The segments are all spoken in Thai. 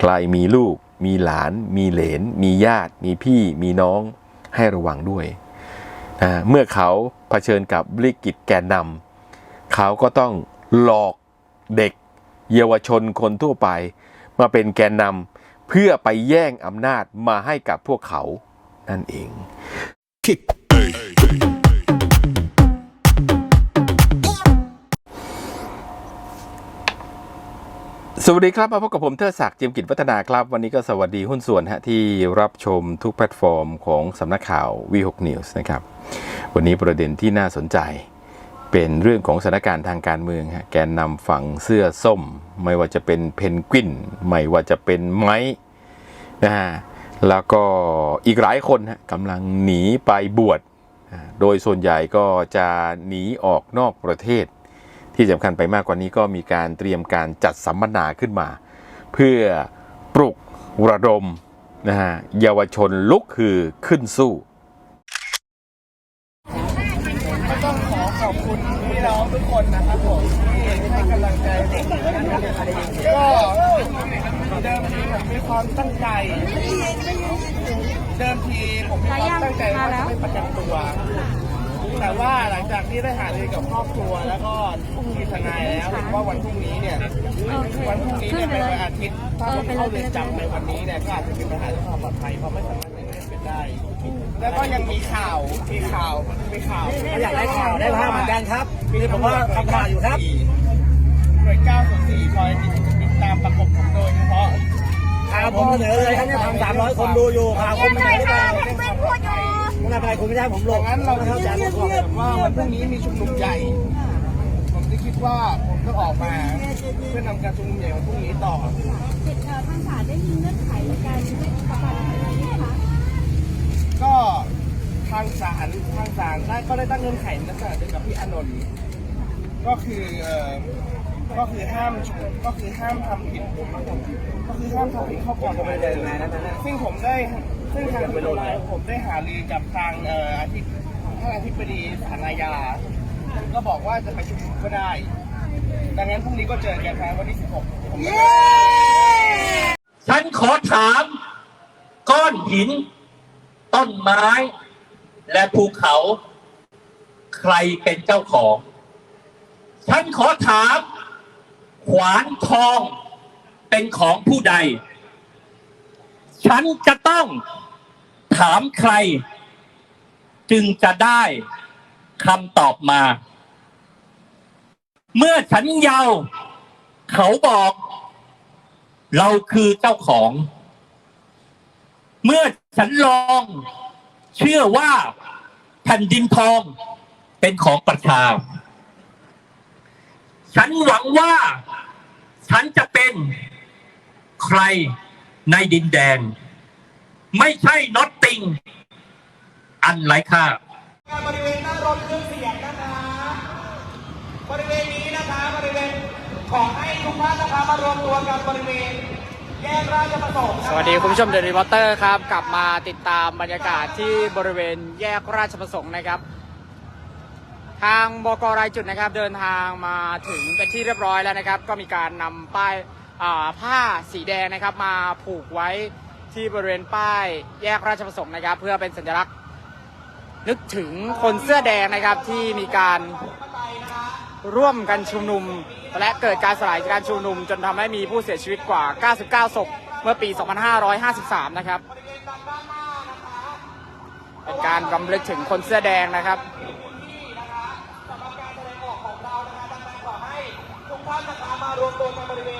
ใครมีลูก มีหลาน มีเหลน มีญาติ มีพี่มีน้องให้ระวังด้วยนะเมื่อเขาเผชิญกับวิกฤตแกนนำเขาก็ต้องหลอกเด็ก เยาวชนคนทั่วไป มาเป็นแกนนำเพื่อไปแย่งอำนาจมาให้กับพวกเขานั่นเอง สวัสดีครับ มาพบกับผมเทอศักดิ์จียมกิจวัฒนาครับ วันนี้ก็สวัสดีหุ้นส่วนฮะที่รับชมทุกแพลตฟอร์มของสำนักข่าว V6 News นะครับ วันนี้ประเด็นที่น่าสนใจ เป็นเรื่องของสถานการณ์ทางการเมืองฮะแกนนำฝั่งเสื้อส้ม ไม่ว่าจะเป็นเพนกวินไม่ว่าจะเป็นไม้นะฮะแล้วก็อีกหลายคนฮะกำลังหนีไปบวชโดยส่วนใหญ่ก็จะหนีออกนอกประเทศ ที่สำคัญไปมากกว่านี้ก็มีการเตรียมการจัดสัมมนาขึ้นมา เพื่อปลุกระดมนะฮะเยาวชนลุกคือขึ้นสู้ก็ต้องขอขอบคุณพี่น้องทุกคนนะครับผมที่ให้กำลังใจผมก็เดิมทีผมมีความตั้งใจ เดิมทีผมมีความตั้งใจว่าจะไม่ประกันตัว แต่ว่าหลังจากที่ได้หารือกับครอบครัวแล้วก็มีทนายแล้วเห็นว่าวันพรุ่งนี้เนี่ยวันพรุ่งนี้เนี่ยเป็นวันอาทิตย์ถ้าผมเข้าเรือนจำในวันนี้เนี่ยก็อาจจะมีปัญหาเรื่องความปลอดภัยเพราะไม่สามารถเล่นเป็นได้ แล้วก็ยังมีข่าวมีข่าวมีข่าวอยากได้ข่าวได้ภาพเหมือนกันครับนี่ผมว่าทำข่าวอยู่ครับหน่วย904คอยติดตามประกบผมโดยเฉพาะข่าวผมเสนอเลยครับเนี่ยทำสามร้อยคนดูอยู่ข่าวคุณไม่ได้เรื่องควา มปลอดภัยไปคุณไม่ได้ผมลดังงนั้นเราไม่เข้าเข้าใจใจผมว่าวันพรุ่งนี้มีชุมนุมใหญ่ ผมจะคิดว่าผมต้องออกมาเพื่อนำการชุมนุมใหญ่วันพรุ่งนี้ต่อทางศาลได้มีเงื่อนไขในการประกันไหมคะก็ทางศาลทางศาลได้ก็ได้ตั้งเงื่อนไขนลักเดียวกับพี่อานนท์ก็คือก็คือห้ามชุมก็คือห้ามทำผิดก็คือห้ามทำผิดข้อกฎหมายเลยซึ่งผมได้ ซึ่งทางผมได้หารือกับทางเอ่ออาทิตย์ท่านอธิบดีศาลอาญาก็บอกว่าจะไปชุมนุมก็ได้ ดังนั้นพรุ่งนี้ก็เจอกันครับวันที่ 16ผมก็ได้ฉันขอถาม ก้อนหิน ต้นไม้ และภูเขา ใครเป็นเจ้าของ ฉันขอถาม ขวานทองเป็นของผู้ใด ฉันจะต้องถามใคร จึงจะได้คำตอบมา เมื่อฉันเยาวเขาบอก เราคือเจ้าของ เมื่อฉันลอง เชื่อว่าแผ่นดินทองเป็นของประชา ฉันหวังว่า ฉันจะเป็นใคร ในดินแดน ไม่ใช่น็อตติงอันไร้ค่าบริเวณหน้ารถเครื่องเสียงนะคะบริเวณนี้นะคะบริเวณขอให้ทุกท่านนะคะมารวมตัวกันบริเวณแยกราชประสงค์นะสคะวัสดีคุณผู้ชมเดลิวอเตอร์ครับ กลับมาติดตามบรรยากาศที่บริเวณแยกราชประสงค์นะครับ ทางบกรายจุดนะครับ เดินทางมาถึงเป็นที่เรียบร้อยแล้วนะครับ ก็มีการนำป้ายอ่า ผ้าสีแดงนะครับมาผูกไว้ที่บริเวณป้ายแยกราชประสงค์นะครับ เพื่อเป็นสัญลักษณ์นึกถึงคนเสื้อแดงนะครับที่มีการร่วมกันชุมนุม และเกิดการสลายการชุมนุม จนทำให้มีผู้เสียชีวิตกว่า 99 ศพเมื่อปี 2553 นะครับ เป็นการรำลึกถึงคนเสื้อแดงนะครับทุกท่านนะคะมารวมตัวกันบริเวณ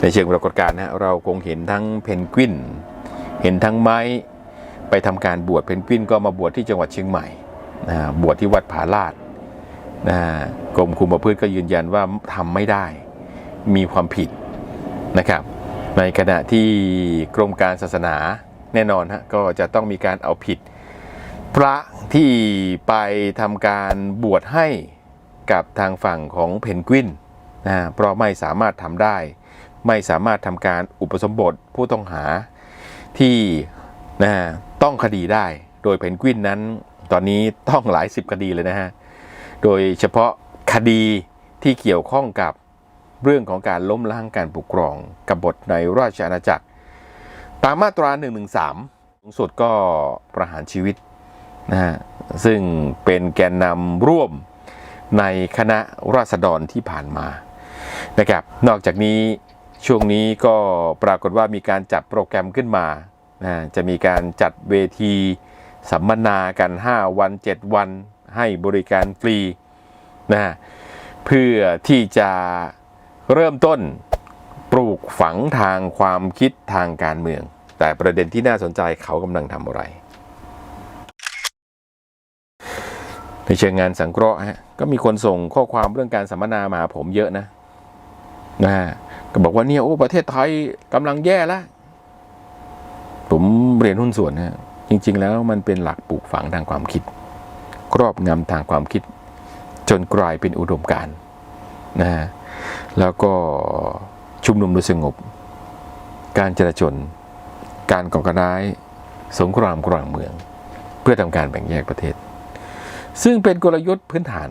ในเชิงปรากฏการณ์นะเราคงเห็นทั้งเพนกวิน เห็นทั้งไม้ไปทำการบวชเพนกวินก็มาบวชที่จังหวัดเชียงใหม่นะบวชที่วัดผาลาดนะกรมคุมประพฤติก็ยืนยันว่าทำไม่ได้มีความผิดนะครับ ในขณะที่กรมการศาสนาแน่นอนฮะก็จะต้องมีการเอาผิด พระที่ไปทำการบวชให้กับทางฝั่งของเพนกวิน นะเพราะไม่สามารถทำได้ ไม่สามารถทำการอุปสมบทผู้ต้องหาที่นะต้องคดีได้ โดยเพนกวินนั้น ตอนนี้ต้องหลายสิบคดีเลยนะฮะ โดยเฉพาะคดีที่เกี่ยวข้องกับเรื่องของการล้มล้างการปกครองกบฏในราชอาณาจักร ตามมาตรา113สูงสุดก็ประหารชีวิตนะฮะซึ่งเป็นแกนนำร่วมในคณะราษฎรที่ผ่านมา นะครับ นอกจากนี้ช่วงนี้ก็ปรากฏว่ามีการจัดโปรแกรมขึ้นมานะจะมีการจัดเวทีสัมมนากัน 5 วัน 7 วันให้บริการฟรีนะเพื่อที่จะเริ่มต้นปลูกฝังทางความคิดทางการเมือง แต่ประเด็นที่น่าสนใจเขากำลังทำอะไร ในเชิงงานสังเคราะห์ฮะก็มีคนส่งข้อความเรื่องการสัมมนามาหาผมเยอะนะ นะฮะก็บอกว่าเนี่ยโอ้ประเทศไทยกำลังแย่แล้วผมเรียนหุ้นส่วนนะจริง ๆ แล้วมันเป็นหลักปลูกฝังทางความคิด ครอบงำทางความคิด จนกลายเป็นอุดมการณ์นะฮะแล้วก็ชุมนุมโดยสงบ การจราจน การก่อการร้าย สงครามกลางเมือง เพื่อทำการแบ่งแยกประเทศ ซึ่งเป็นกลยุทธ์พื้นฐาน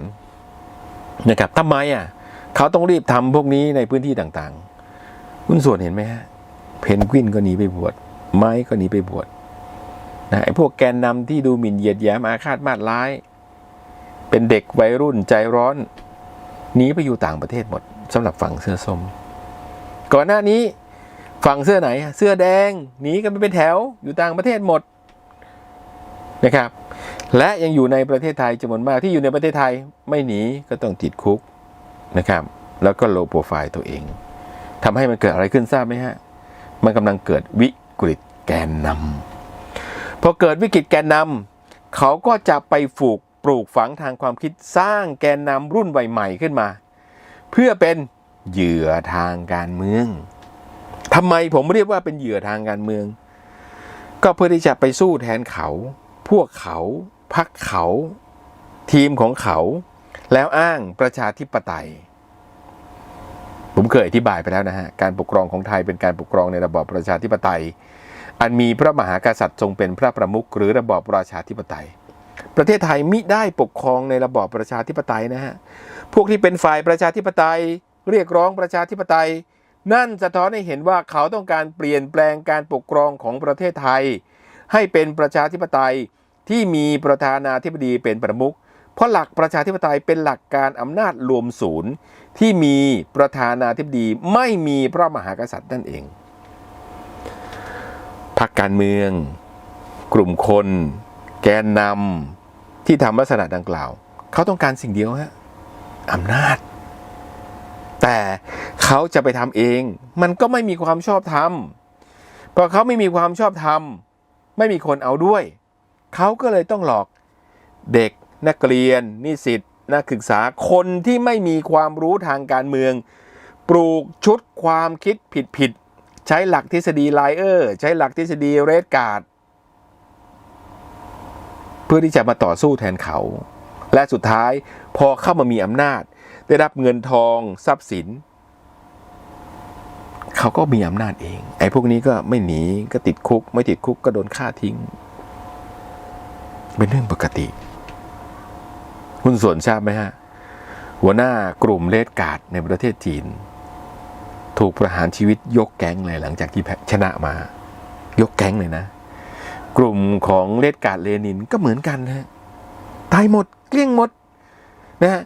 นะครับทำไมอะ เขาต้องรีบทำพวกนี้ในพื้นที่ต่างๆหุ้นส่วนเห็นไหมฮะ เพนกวินก็หนีไปบวช ไม้ก็หนีไปบวชนะไอ้พวกแกนนำที่ดูหมิ่นเหยียดแย้มอาฆาตมาดร้าย เป็นเด็กวัยรุ่นใจร้อนหนีไปอยู่ต่างประเทศหมดสำหรับฝั่งเสื้อส้ม ก่อนหน้านี้ฝั่งเสื้อไหน เสื้อแดงหนีกันไปเป็นแถวอยู่ต่างประเทศหมดนะครับ และยังอยู่ในประเทศไทยจำนวนมากที่อยู่ในประเทศไทยไม่หนีก็ต้องติดคุก นะครับ แล้วก็โลโปรไฟล์ตัวเองทำให้มันเกิดอะไรขึ้นทราบไหมฮะ มันกำลังเกิดวิกฤตแกนนำพอเกิดวิกฤตแกนนำเขาก็จะไปฝูกปลูกฝังทางความคิดสร้างแกนนำรุ่นใหม่ๆขึ้นมา เพื่อเป็นเหยื่อทางการเมืองทำไมผมเรียกว่าเป็นเหยื่อทางการเมือง ก็เพื่อที่จะไปสู้แทนเขา พวกเขาพักเขา ทีมของเขา แล้วอ้างประชาธิปไตย ผมเคยอธิบายไปแล้วนะฮะ การปกครองของไทยเป็นการปกครองในระบอบประชาธิปไตย อันมีพระมหากษัตริย์ทรงเป็นพระประมุขหรือระบอบประชาธิปไตย ประเทศไทยมิได้ปกครองในระบอบประชาธิปไตยนะฮะ พวกที่เป็นฝ่ายประชาธิปไตย เรียกร้องประชาธิปไตย นั่นสะท้อนให้เห็นว่าเขาต้องการเปลี่ยนแปลงการปกครองของประเทศไทย ให้เป็นประชาธิปไตยที่มีประธานาธิบดีเป็นประมุข เพราะหลักประชาธิปไตยเป็นหลักการอำนาจรวมศูนย์ที่มีประธานาธิบดีไม่มีพระมหากษัตริย์นั่นเองพรรคการเมือง กลุ่มคน แกนนำที่ทำลักษณะดังกล่าว เขาต้องการสิ่งเดียวฮะอำนาจ แต่เขาจะไปทำเอง มันก็ไม่มีความชอบธรรมพอเขาไม่มีความชอบธรรมไม่มีคนเอาด้วย เขาก็เลยต้องหลอกเด็ก นักเรียน นิสิตนักศึกษาคนที่ไม่มีความรู้ทางการเมือง ปลูกชุดความคิดผิดๆใช้หลักทฤษฎีไลเออร์ใช้หลักทฤษฎีเรดการ์ดเพื่อที่จะมาต่อสู้แทนเขา และสุดท้ายพอเข้ามามีอำนาจ ได้รับเงินทองทรัพย์สิน เขาก็มีอำนาจเอง ไอ้พวกนี้ก็ไม่หนีก็ติดคุก ไม่ติดคุกก็โดนฆ่าทิ้ง เป็นเรื่องปกติ หุ้นส่วนทราบไหมฮะ หัวหน้ากลุ่มเลดการ์ดในประเทศจีน ถูกประหารชีวิตยกแก๊งเลยหลังจากที่ชนะมา ยกแก๊งเลยนะ กลุ่มของเลดการ์ดเลนินก็เหมือนกันนะตายหมดเกลี้ยงหมดนะฮะ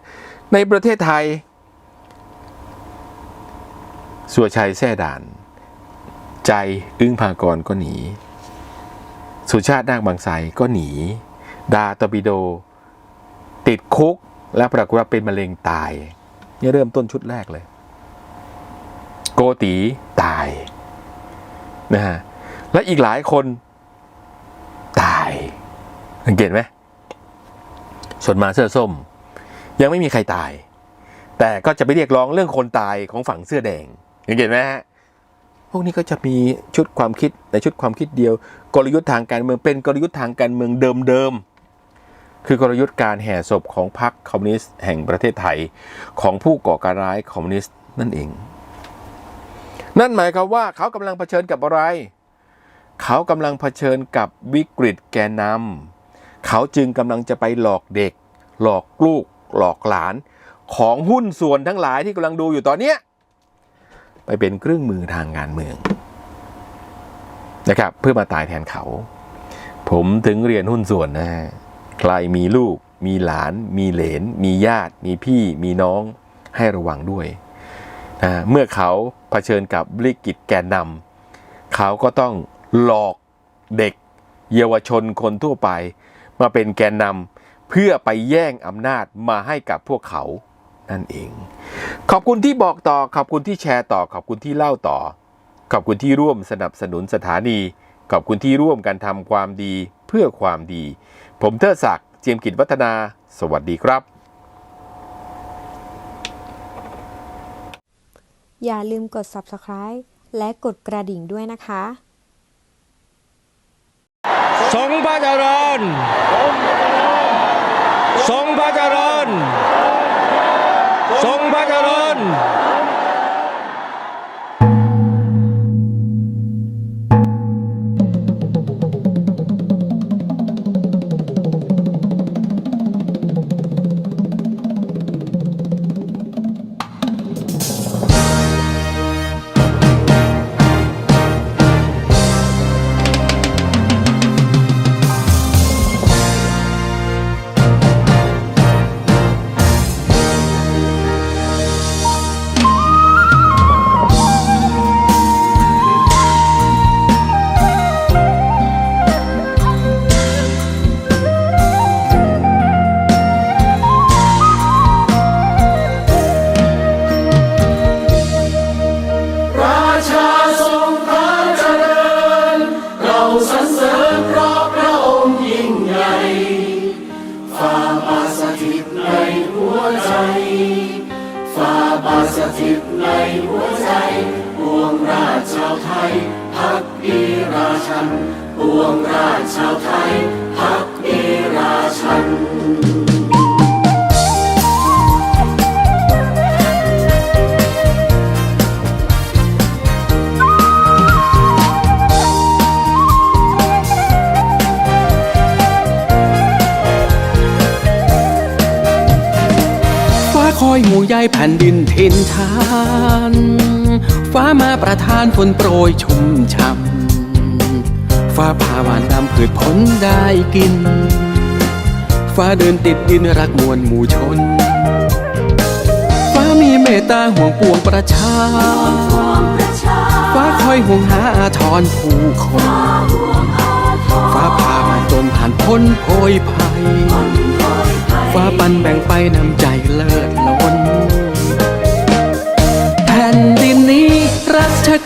ในประเทศไทยสัวชัยแท่ด่าน ใจอึ้งพากรก็หนี สุชาตินาคบางไทรก็หนี ดาตอร์ปิโด ติดคุกและปรากฏว่าเป็นมะเร็งตายนี่เริ่มต้นชุดแรกเลย โกตีตายนะฮะและอีกหลายคนตายสังเกตไหมส่วนมาเสื้อส้ม ยังไม่มีใครตาย แต่ก็จะไปเรียกร้องเรื่องคนตายของฝั่งเสื้อแดงสังเกตไหมฮะพวกนี้ก็จะมีชุดความคิดในชุดความคิดเดียว กลยุทธ์ทางการเมืองเป็นกลยุทธ์ทางการเมืองเดิม คือกลยุทธ์การแห่ศพของพรรคคอมมิวนิสต์แห่งประเทศไทย ของผู้ก่อการร้ายคอมมิวนิสต์นั่นเอง นั่นหมายความว่าเขากำลังเผชิญกับอะไร เขากำลังเผชิญกับวิกฤตแกนนำเขาจึงกำลังจะไปหลอกเด็ก หลอกลูก หลอกหลาน ของหุ้นส่วนทั้งหลายที่กำลังดูอยู่ตอนเนี้ไปเป็นเครื่องมือทางการเมืองนะครับเพื่อมาตายแทนเขา ผมถึงเรียนหุ้นส่วนนะฮะ ใครมีลูก มีหลาน มีเหลน มีญาติ มีพี่ มีน้องให้ระวังด้วยนะเมื่อเขาเผชิญกับวิกฤตแกนนำเขาก็ต้องหลอกเด็ก เยาวชนคนทั่วไป มาเป็นแกนนำเพื่อไปแย่งอำนาจมาให้กับพวกเขานั่นเอง ขอบคุณที่บอกต่อ ขอบคุณที่แชร์ต่อ ขอบคุณที่เล่าต่อ ขอบคุณที่ร่วมสนับสนุนสถานี ขอบคุณที่ร่วมกันทำความดีเพื่อความดี ผมเทิดศักดิ์เจียมกิจวัฒนา สวัสดีครับ อย่าลืมกด subscribe และกดกระดิ่งด้วยนะคะทรงพระเจริญทรงพระเจริญทรงพระเจริญ ใยแผ่นดินทินทาน ฟ้ามาประทานฝนโปรยชุ่มช่ำฟ้าผ่าหวานดำพืชผลได้กิน ฟ้าเดินติดดินรักมวลหมู่ชน ฟ้ามีเมตตาห่วงปวงประชา ฟ้าคอยห่วงหาอาทรผู้คน ฟ้าพามาจนผ่านพ้นโพยภัยฟ้าปันแบ่งไปนำใจเลิศล้น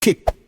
킥.